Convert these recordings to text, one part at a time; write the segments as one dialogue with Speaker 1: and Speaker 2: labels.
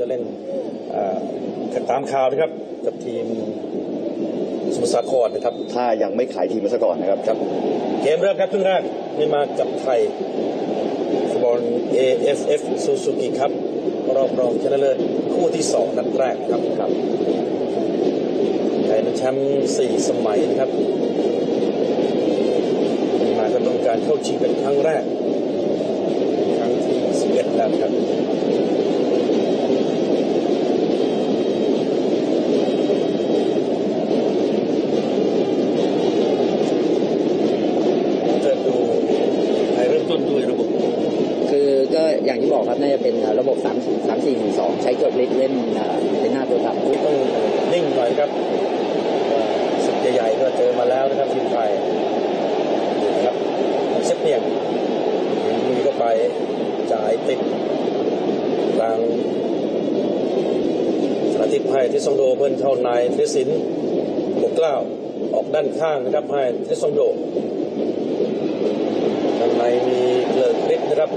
Speaker 1: จะเล่นอ่าตามข่าวนะครับกับทีมสมุทรสาครนะครับ
Speaker 2: ถ้ายังไม่ขายทีมมาซะก่อนนะครับ
Speaker 1: ครับ เกมเริ่มครับครึ่งแรกมีมากับไทยฟุตบอล AFF Suzuki ครับรอบรองชนะเลิศคู่ที่สองนัดแรกครับครับไทยเป็นแชมป์สี่สมัยนะครับมีมาก็ต้องการเข้าชิงเป็นครั้งแรก ครั้งที่11แล้วครับ จะดูไทยเริ่มต้นด้วยระบบ
Speaker 3: คือก็อย่างที่บอกครับน่าจะเป็นระบบ 3 3 4 1 2 ใช้เกิดเล็กเล่นอ่าเป็นหน้าตัวต่ำ
Speaker 1: ต้องนิ่งหน่อยครับว่าศึกใหญ่ๆก็เจอมาแล้วนะครับทีมไทยนี่นะครับเซฟเนียงลุยเข้าไปจ่าย ติดกลางสาธิตให้ทิศซองโดเพิ่นเข้าในเทสินปกเกล้าออกด้านข้างนะครับให้ทิศซองโดด้านในมีเกลิกฤทธิ์นะครับ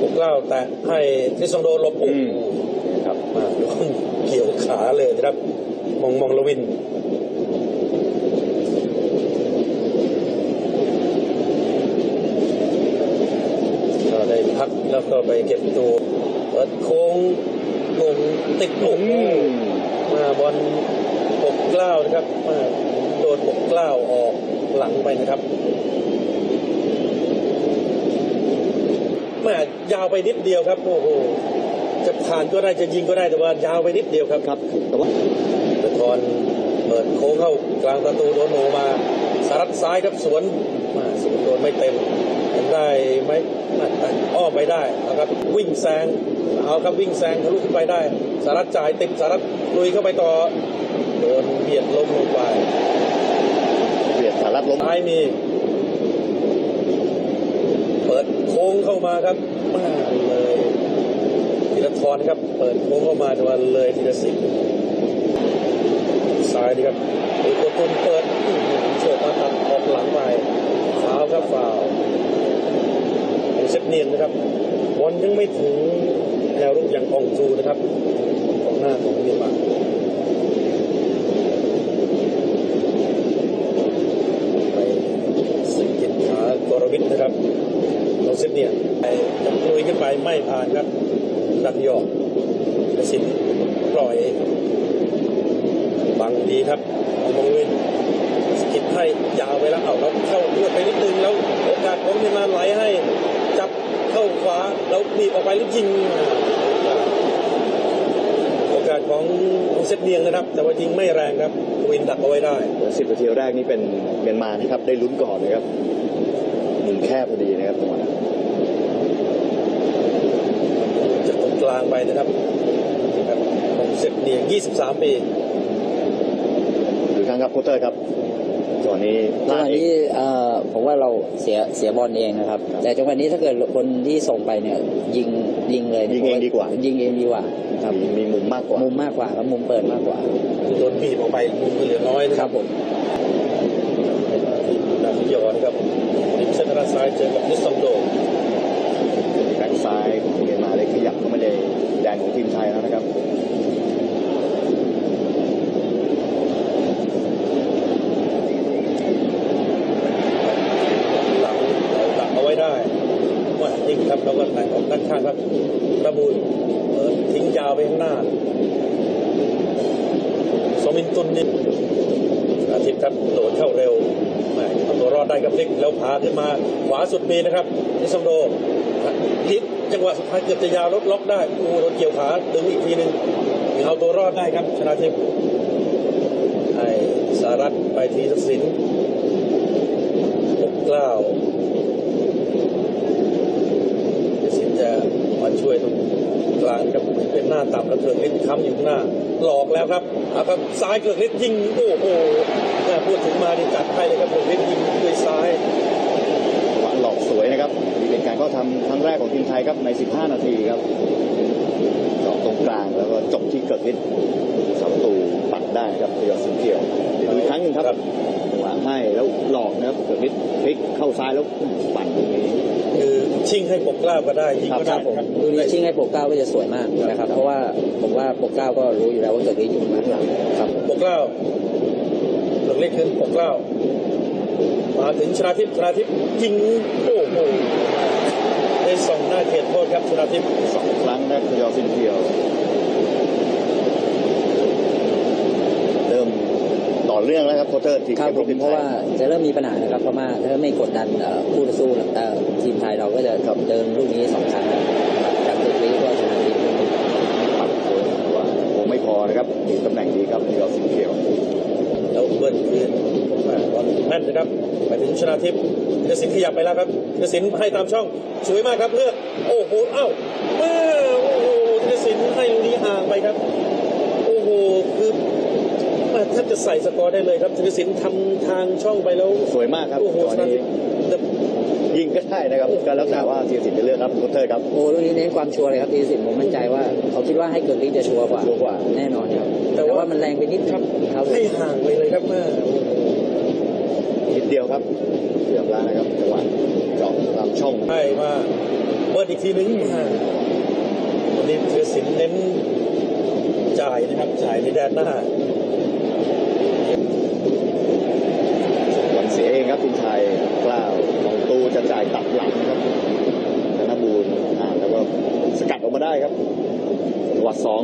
Speaker 1: ปกเกล้าแตะให้ทิศซองโดหลบโอ้
Speaker 2: อื
Speaker 1: โห
Speaker 2: มนะครับ
Speaker 1: มาโดนเกี่ยวขาเลยนะครับ มองมองลวิน ก็ได้พัก แล้วก็ไปเก็บตัวเปิดโค้งลงติดหลุม
Speaker 2: อืม
Speaker 1: มาบอลปกเกล้าวนะครับมาโดนปกเกล้าวออกหลังไปนะครับแม่ยาวไปนิดเดียวครับโอ้โหจะผ่านก็ได้จะยิงก็ได้แต่ว่ายาวไปนิดเดียวครับ
Speaker 2: ครับแต่ว่า
Speaker 1: เดทอนเปิดโค้งเข้ากลางประตูโดนโหมาสารัดซ้ายครับสวนมาสวนโดนไม่เต็มยัง ได้ไหมอะอะอ้อมไปได้นะครับวิ่งแซงเอาครับวิ่งแซงทะลุขึ้นไปได้สารัดจ่ายติดสารัดลุยเข้าไปต่อโดนเบียดล้มลงไป
Speaker 2: เบียดสารัดล้ม
Speaker 1: ซ้ายมีเปิดโค้งเข้ามาครับมาเลยธีรทรครับ เปิดโค้งเข้ามาแต่ว่าเลยธีรศิลป์ซ้ายนี่ครับตัวตุนเปิดอื้อหือโฉบมาตัดออกหลังไปฟาวล์ครับฟาว เนียนนะครับบอลยังไม่ถึงแนวรุกอย่างอองจูนะครับของหน้าของเมียนมาไปสิกิขากรวิทนะครับของเซฟเนียนไปลุยขึ้นไปไม่ผ่านครับดักยอกกระสินปล่อย บังดีครับมองวินสกิดให้ยาวไปแล้วเอาแล้วเข้าเลือดไปนิดนึงแล้วโอกาสของเมียนมาไหลให้ เข้าขวาแล้วบีบออกไปแล้วยิงโอกาสของของเซตเนียงนะครับ แต่ว่ายิงไม่แรงครับวินดักเอาไว้ได้
Speaker 2: สิบนาทีแรกนี่เป็นเมียนมานะครับได้ลุ้นก่อนนะครับมุมแคบพอดีนะครับจังหวะนั้น
Speaker 1: จากตรงกลางไปนะครับนะครับของเซตเนียง 23 ปี
Speaker 2: หรือครั้งครับโคเตอร์ครับจังหวะนี้พ
Speaker 3: จัง
Speaker 2: ลา
Speaker 3: ห
Speaker 2: ด
Speaker 3: วะ
Speaker 2: เอง
Speaker 3: นี้เอ่อ ผมว่าเราเสียเสียบอลเองนะครับ แต่จังหวะนี้ถ้าเกิดคนที่ส่งไปเนี่ยยิงยิงเลยนี่
Speaker 2: ยิงเองดีกว่า
Speaker 3: ยิงเองดีกว่าครับ
Speaker 2: มีมีมุมมากกว่า
Speaker 3: มุมมากกว่าครับมุมเปิดมากกว่า
Speaker 1: โดนบีบออกไปมุมก็เหลือน้อยนะ
Speaker 3: ค
Speaker 1: ค
Speaker 3: รั
Speaker 1: รั
Speaker 3: บบผม
Speaker 1: ทีมนาฟิยอนะครับริมเส้นทางด้านซ้ายเจอกับนิสซองโด
Speaker 2: แบ็คซ้ายของเมียนมาได้ขยับเข้ามาในแดนของทีมไทยแล้วนะครับ
Speaker 1: หลังเราหลังเอาไว้ได้ว่ายิงครับแล้วก็แต่งออกด้านข้างครับระบูลเปิดทิ้งยาวไปข้างหน้าสมินตุนนี่อาทิตย์ครับโดดเข้าเร็วแหม่เอาตัวรอดได้กับพลิกแล้วพาขึ้นมาขวาสุดมีนะครับนิสซองโดพลิกจังหวะสุดท้ายเกือบจะยาวลดล็อกได้โอ้โหโดนเกี่ยวขาดึงอีกทีหนึ่งยังเอาตัวรอดได้ครับชนะทิพย์ให้สารัตไปทีทักษิณปกเกล้าว เดยวสินจะมาช่วยตรงกลางครับเป็นหน้าต่ำแล้วเกิดฤทธิ์ค้ำอยู่ข้างหน้า หลอกแล้วครับเอาครับซ้ายเกิดฤทธิ์ยิงโอ้โหแม่พูดถึงมานี่จัดให้เลยครับเกิดฤทธิ์ยิงด้วยซ้าย
Speaker 2: จังหวะหลอกสวยนะครับนี่เป็นการเข้าทำครั้งแรกของทีมไทยครับใน 15 นาทีครับเจาะตรงกลางแล้วก็จบที่เกิดฤทธิ์เสาประตูปัดได้ครับประโยชน์สุนเกี่ยวเดี๋ยวดูอีกครั้งหนึ่งครับจังหวะให้แล้วหลอกนะครับเกิดฤทธิ์พลิกเข้าซ้ายแล้วปั่นตรงนี้
Speaker 1: คือชชิงให้ปกเกล้าก็ได้ยิงก็
Speaker 3: ค
Speaker 1: ได้
Speaker 3: รับผม
Speaker 1: ครับ
Speaker 3: ลูกนี้ชิงให้ปกเกล้าก็จะสวยมากนะครับ เพราะว่าผมว่าปกเกล้าก็รู้อยู่แล้วว่าเกิดอะไรอยู่ข้างหลังครับ
Speaker 1: ปกเกล้าหลังเล็กขึ้นปกเกล้ามาถึงชนาทิพย์ชนาทิพย์ยิงโอ้โหได้ส่องหน้าเขตโทษครับชนาทิพย์
Speaker 2: สองครั้งนะครับยอซินเทียว เริ่มต่ อเรื่องแล้วครับโคเตอร์ทีม
Speaker 3: ครับผม
Speaker 2: ขึ้น
Speaker 3: เพราะว่าจะเริ่มมีปัญหานะครับพม่าถ้าไม่กดดันเอ่อคู่ต่อสู้เอ่อทีมไทยเราก็จะเดินลูกนี้สองครั้งนะครับจากตึกนี้ก็ชนะทิพย์
Speaker 2: ปัดโค้งแต่ว่าโค้งไม่พอนะครับมีตำแหน่งดีครับยอซินเทียว
Speaker 1: แล้วเบิ้ลคืนมาบอลแม่นนะครับไปถึงชนาทิพย์ธีรศิลป์ขยับไปแล้วครับธีรศิลป์ให้ตามช่องสวยมากครับเลือกโอ้โหเอ้าแม่โอ้โหธีรศิลป์ให้ลูกนี้ห่างไปครับ โอ้โหคือแม่แท บจะใส่สกอร์ได้เลยครับธีรศิลป์ทำทางช่องไปแล้ว
Speaker 2: สวยมากครับ
Speaker 1: โอ้โห
Speaker 2: ตอน
Speaker 1: ชนะทิ
Speaker 2: นี้
Speaker 1: พย์แต่
Speaker 2: ยิงก็ได้นะครับก็แล้วแต่ว่าทีมสินจะเลือกครับโคเตอร์ครับ
Speaker 3: โอ้ลูกนี้เน้นความชัวร์เลยครับทีสินผมมั่นใจว่าเขาคิดว่าให้เกิดลิจะชัวร์กว่า
Speaker 2: ชัวร์กว่า
Speaker 3: แน่นอนครับแต่ว่ามันแรงไปนิดครับครับผม
Speaker 1: ให้ห่างไปเลยครับแม่
Speaker 2: นิดเดียวครับเกือบแล้วนะครับจังหวะเจาะตามช่อง
Speaker 1: ให้มาเบิ้ลอีกทีนึงอ่าวันนี้ธีรศิลป์เน้นจ่ายนะครับจ่ายในแดนหน้า
Speaker 2: บอลเสียเองครับทีมไทยกล้าวของตูจะจ่ายตัดหลังครับธนบูรณ์อ่าแล้วก็สกัดออกมาได้ครับจังหวัดสอง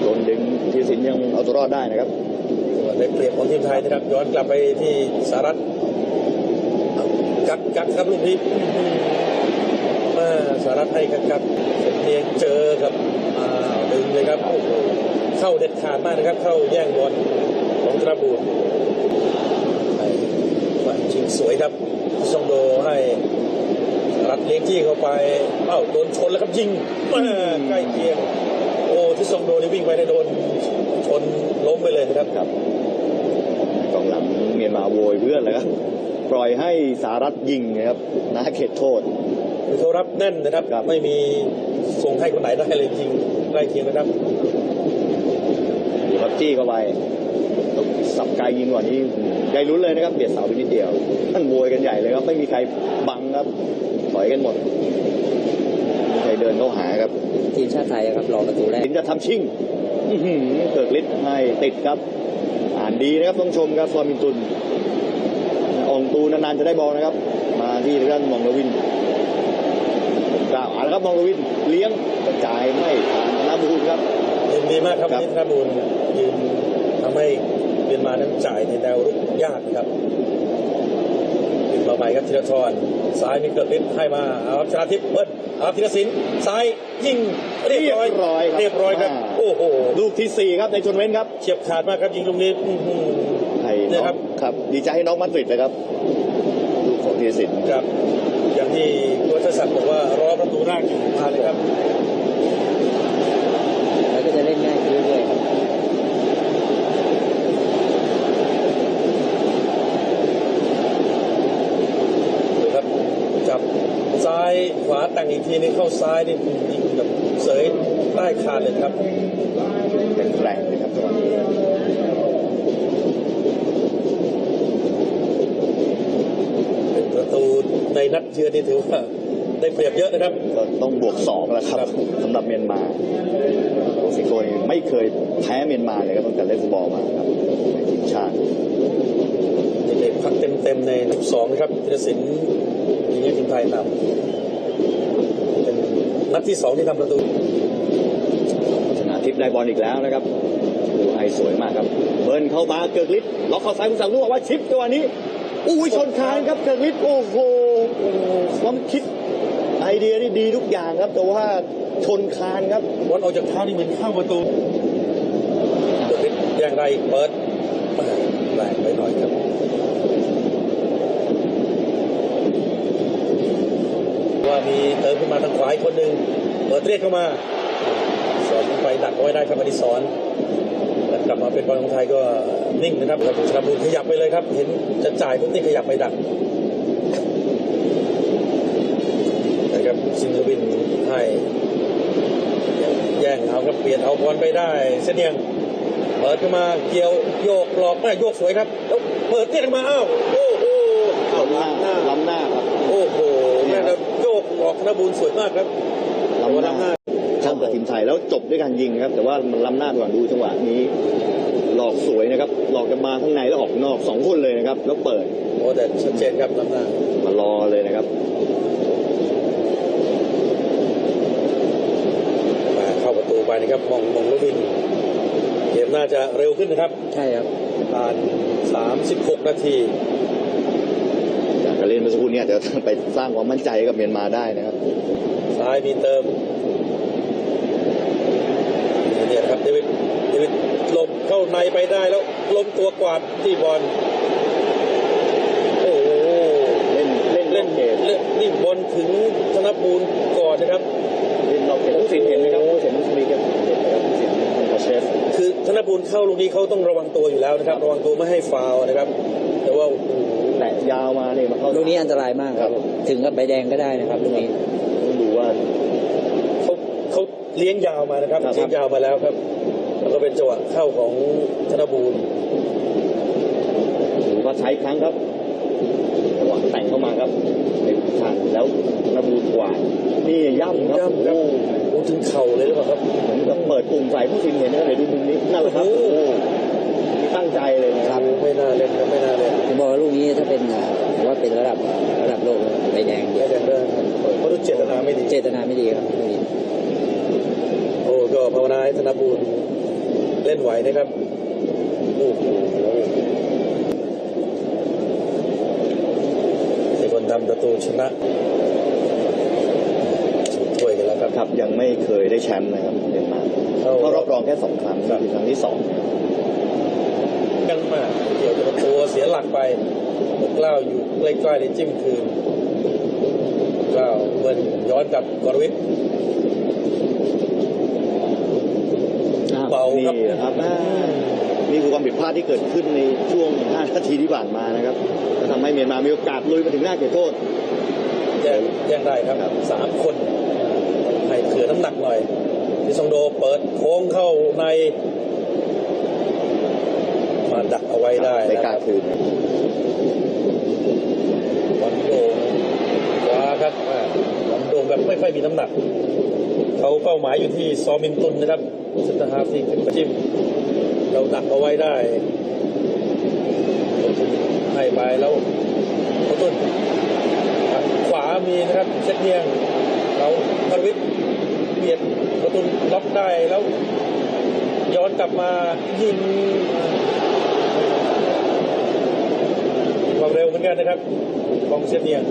Speaker 2: โดนดึงทีสินยังเอาตัวรอดได้นะครับ
Speaker 1: ได้เปรียบของทีมไท ย้อนกลับไปที่สหรัฐกักกักครับลูกนี้มาสหรัฐให้กักกักเสียเพียงเจอกับอ่าดึงเลยครับเข้าเด็ดขาดมากนะครับ เข้าแย่งบอลของธนบูรณ์ไปฝ่ายชิงสวยครับซองโดให้รัฐเลี้ยงจี้เข้าไปเอ้าโดนชนแล้วครับยิงมาใกล้เคียงโอ้ที่ซองโดนี่วิ่งไปได้โดนชนล้มไปเลยครับ
Speaker 2: ครับกองหลังเมียนมา โวยเพื่อนเลยครับปล่อยให้สารัฐยิงนะครับนาเขตโทษ
Speaker 1: คือเขารับแน่นนะครับ
Speaker 2: ครับ
Speaker 1: ไม่มีส่งให้คนไหนได้เลยจริงใกล้เคียงนะครับ
Speaker 2: ดูครับจี้เข้าไปต้องสับไกลยิงกว่านี้ใหญ่ลุ้นเลยนะครับเบียดเสาไปนิดเดียวท่านโวยกันใหญ่เลยครับไม่มีใครบังครับถอยกันหมดไม่มีใครเดินเข้าหาครับ
Speaker 3: ทีมชาติไทยครับรอประตูแรก
Speaker 2: ถึงจะทำชิงอื้อหือเกิดฤทธิ์ให้ติดครับ อ่านดีนะครับต้องชมครับฟอร์มินตุน อองตูนานๆจะได้บอลนะครับ มาที่เรื่องมองลวินกล่าวอ่านครับมองลวินเลี้ยงกระจายไม่ผ่านธนบูรครับ
Speaker 1: ยืนดีมากครับ
Speaker 2: ครับ
Speaker 1: นิธนบูลยืนทำให้เมียนมานั้นจ่ายในแนวรุกยากนะครับยิงมาใหม่ครับธีรทรซ้ายมีเกิดฤทธิ์ให้มาเอาครับชนาทิพย์เบิ้ลเอาครับธีรศิลป์ซ้ายยิงเรียบร้อย
Speaker 2: เรียบร้อยครั
Speaker 1: บรอยครับโอ้โห
Speaker 2: ลูกที่สี่ครับในชนเว้นครับ
Speaker 1: เฉียบขาดมากครับยิงลูกนี้ อื้อหือ
Speaker 2: ให้
Speaker 1: เนี่
Speaker 2: น้
Speaker 1: ย
Speaker 2: อ
Speaker 1: ครั
Speaker 2: ง
Speaker 1: บ
Speaker 2: ครับ ดีใจให้น้องมาดริดเลยครับลูกของธีรศิลป์
Speaker 1: ครับอย่างที่คุณวัชรศักดิ์บอกว่ารอประตูแรกอยู่มาเลยครับ
Speaker 3: แล้วก็จะเล่นง่ายขึ้นเรื่อยๆครับ
Speaker 1: ดูครับจับซ้ายขวาแต่งอีกทีนึงเข้าซ้ายนี่ยิงแบบเสยได้ขาดเลยครับ
Speaker 2: เป็นแรงเลยครับจังหวะนี้
Speaker 1: เป็นประตูในนัดเยือนนี่ถือว่าได้เปรียบเยอะนะครับ
Speaker 2: ก็ต้องบวกสองแล้วครับสำหรับเมียนมาโอซิโกนี่ไม่เคยแพ้เมียนมาเลยครับตั้งแต่เล่นฟุตบอลมาครับในทีมชาติ
Speaker 1: นี่เลยพักเต็มๆในนัดสองนะครับธีรศิลป์ยิงให้ทีมไทยนำเป็นนัดที่สองที่ทำประตู
Speaker 2: ชนะทิพย์ได้บอลอีกแล้วนะครับดูไอสวยมากครับ เบิร์นเข้ามาเกิกฤทธิ์ล็อกเข้าซ้ายคุณสั่งลูกเอาไว้ชิปจังหวะนี้ อุ้ยชนคานครับเกิกฤทธิ์โอ้โหความคิดไอเดียนี่ดีทุกอย่างครับ แต่ว่าชนคานครับ
Speaker 1: บอลออกจากเท้านี่เหมือนเข้าประตูเดวิดแย่งไรเปิดแม่แรงไปหน่อยครับว่ามีเติมขึ้นมาทางขวาอีกคนหนึ่งเปิดเรียกเข้ามาสอนไปดักเอาไว้ได้ครับอดิศรแล้ว กลับมาเป็นบอลของไทยก็นิ่งนะครับครับชาบูลขยับไปเลยครับ เห็นจะจ่ายปุ๊บนี่ขยับไปดักนะครับซิงห์วินให้แย่งเอาครับเปลี่ยนเอาบอลไปได้เสนียงเปิดขึ้นมาเกี่ยวโยกหลอกไม่โยกสวยครับแล้วเปิดเรียกขึ้นมาอ้าวโอ้โหอ้าว
Speaker 2: ล้ำหน้า
Speaker 1: ล้ำหน้า
Speaker 2: ล้ำหน้าครับ
Speaker 1: โอ้โหแม่เราโยกหลอกธนบูลสวยมากครับ
Speaker 2: ล้ำหน้า
Speaker 1: ล้ำหน้า
Speaker 2: เข้ากับทีมไทยแล้วจบด้วยการยิงนะครับ แต่ว่ามันล้ำหน้าก่อนดูจังหวะนี้ หลอกสวยนะครับ หลอกจะมาข้างในแล้วออกนอกสองคนเลยนะครับ แล้วเปิด
Speaker 1: โอ้แต่ชัดเจนครับล้ำหน้ามา
Speaker 2: รอเลยนะครับ
Speaker 1: มาเข้าประตูไปนะครับมองมองลูกวินเกมน่าจะเร็วขึ้นนะครับ
Speaker 3: ใช่ครับ
Speaker 1: ผ่าน36 นาที
Speaker 2: จากการเล่นเมื่อสักครู่นี้อาจจะไปสร้างความมั่นใจให้กับเมียนมาได้นะครับ
Speaker 1: ซ้ายมีเติม เนี่ยนะครับเดวิดเดวิดลมเข้าในไปได้แล้วล้มตัวกวาดที่บอลโอ้โห
Speaker 2: เล่นเล่น
Speaker 1: เล่น
Speaker 2: เกม
Speaker 1: เล่นนี่บอลถึงธนบูลก่อนนะครับ
Speaker 2: เล่นนอกเขตผู้สินเห็นไหมครับผู้สินมุสลิมครับเห็นนะครับผู้สินทำคอเชฟ
Speaker 1: คือธนบูลเข้าลูกนี้เขาต้องระวังตัวอยู่แล้วนะครับ ระวังตัวไม่ให้ฟาวล์นะครับ แต่ว่าโอ้โห
Speaker 2: แตะยาวมาเนี่ยมาเข้า
Speaker 3: ลูกนี้อันตรายมากครับ ถึงกับใบแดงก็ได้นะครับลูกนี้
Speaker 2: ต้องดูว่า
Speaker 1: เขา เขาเลี้ยงยาวมานะครับ
Speaker 2: ครับ
Speaker 1: เลี้ยงยาวมาแล้วครับ แล้วก็เป็นจังหวะเข้าของธนบูล
Speaker 2: ถือว่าใช้ครั้งครับจังหวะแต่งเข้ามาครับในทางแล้วระบูกวาดนี่ย่ำครับ
Speaker 1: ย่ำครับ
Speaker 2: โอ้
Speaker 1: โอ้ถึงเข่าเลยหรือเปล่าครับ
Speaker 2: เหมือนกับเปิดปุ่มใส่ผู้สินเห็นนะครับเดี๋ยวดูมุมนี้นั่นแหละครับ
Speaker 1: โอ้
Speaker 2: โอ้ตั้งใจเลยนะครับ
Speaker 1: ไม่น่าเล่นครับไม่น่าเล่น
Speaker 3: ผมบอกว่าลูกนี้ถ้าเป็นอ่าผมว่าเป็นระดับระดับโลกใบแดงเดี
Speaker 1: ไม่
Speaker 3: ยว
Speaker 1: แดงเรื่องครับเพราะดูเจตนาไม่ดี
Speaker 3: เจตนาไม่ดีครับลูกนี้
Speaker 1: โอ้ก็ ภาวนาให้ธนบูลเล่นไหวนะครับโอ้โหมีคนทำประตูชนะชิงถ้วยกันแล้วครับ
Speaker 2: ครับยังไม่เคยได้แชมป์นะครับเมียนมา
Speaker 1: เข้า
Speaker 2: เข้ารอบรองแค่สองครั้งนี่คือครั้งที่สอง
Speaker 1: กันมากเกี่ยวกับประตูเสียหลักไปกล้าวอยู่ใกล้ๆในจิ้มคืนกล้าวเบิ้ลย้อนกลับกรวิทย์ เบา
Speaker 2: นี่
Speaker 1: ครับ
Speaker 2: นะครับอ่านี่คือความผิดพลาดที่เกิดขึ้นในช่วง 5 นาทีที่ผ่านมานะครับก็ทำให้เมียนมามีโอกาสลุยมาถึงหน้าเขตโทษ
Speaker 1: แย่งแย่งได้ครับสามคนให้เถือน้ำหนักหน่อยพิซองโดเปิดโค้งเข้าใน มาดักเอาไว้ได้
Speaker 2: ใน
Speaker 1: นะค
Speaker 2: การ
Speaker 1: รับ
Speaker 2: คืน
Speaker 1: วันโดงขวาครับอ่าวันโดงแบบไม่ค่อยมีน้ำหนัก เขาเป้าหมายอยู่ที่ซอมินตุนนะครับเซนเตอร์ฮาฟที่ขึ้นมาจิ้มเราดักเอาไว้ได้ให้ไปแล้วเขาต้นขวามีนะครับเช็ดเนียงเราพรวิทย์เบียดประตูล็อกได้แล้ว ย้อนกลับมายิงความเร็วเหมือนกันนะครับ ของเช็ดเนียง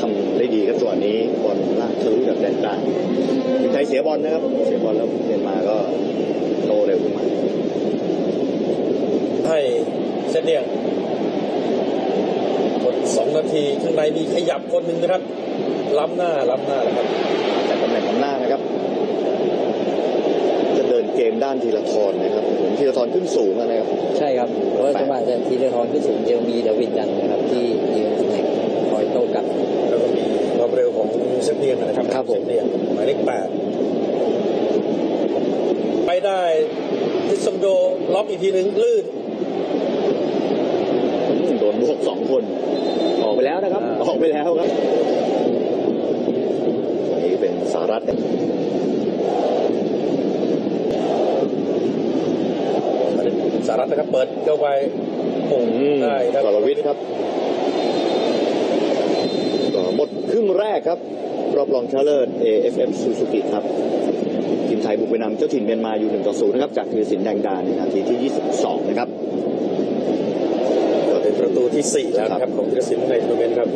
Speaker 2: ทำได้ดีครับจังหวะนี้บอลลากทะลุจากแดนกลางทีมไทยเสียบอ ลนะครับเสียบอลแล้วเมียนมาก็โตเร็วขึ้นมา
Speaker 1: ให้เช็ดเนียงกดสองนาทีข้างในมีขยับคนหนึ่งนะครับ ล้ำหน้าล้ำหน้าแล้วครับ
Speaker 2: จากตำแหน่งของหน้านะครับ จะเดินเกมด้านทีละทอนนะครับผมทีละทอนขึ้นสูงอะนะครับ
Speaker 3: ใช่ครับเพราะว่าจังหวะจะทีเรทอนขึ้นสูงเดียวมีเดวิดดันนะครับที่ยืนตำแหน่งคอยโต้กลับ
Speaker 1: แล้วก็มีความเร็วของเซฟเนียนนะครับ
Speaker 3: ครับผม
Speaker 1: เซฟเนียนหมายเลขแปด ไปได้ทิสมโดล็อกอีกทีหนึ่งลื่น
Speaker 2: โดนบวกสองคน ออกไปแล้วนะครับ
Speaker 1: อ่า
Speaker 2: ออกไปแล้วครับอันนี้เป็นสารัตน์
Speaker 1: สารัตนะครับ เปิดเข้าไปโอ้โหได้ครับ
Speaker 2: กรวิทย์ครับก็หมดครึ่งแรกครับ รอบรองชนะเลิศ AFF Suzuki ครับทีม ไทยบุกไปนำเจ้าถิ่นเมียนมาอยู่1ต่อ0นะครับจากธีรศิลป์แดงดาในนาทีที่ 22 นะครับ
Speaker 1: ก็เป็นประตูที่สี่แล้วนะครับของธีรศิลป์ในทัวร์นาเมนต์ครับ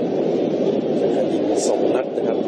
Speaker 1: ยิงสองนัดนะครับ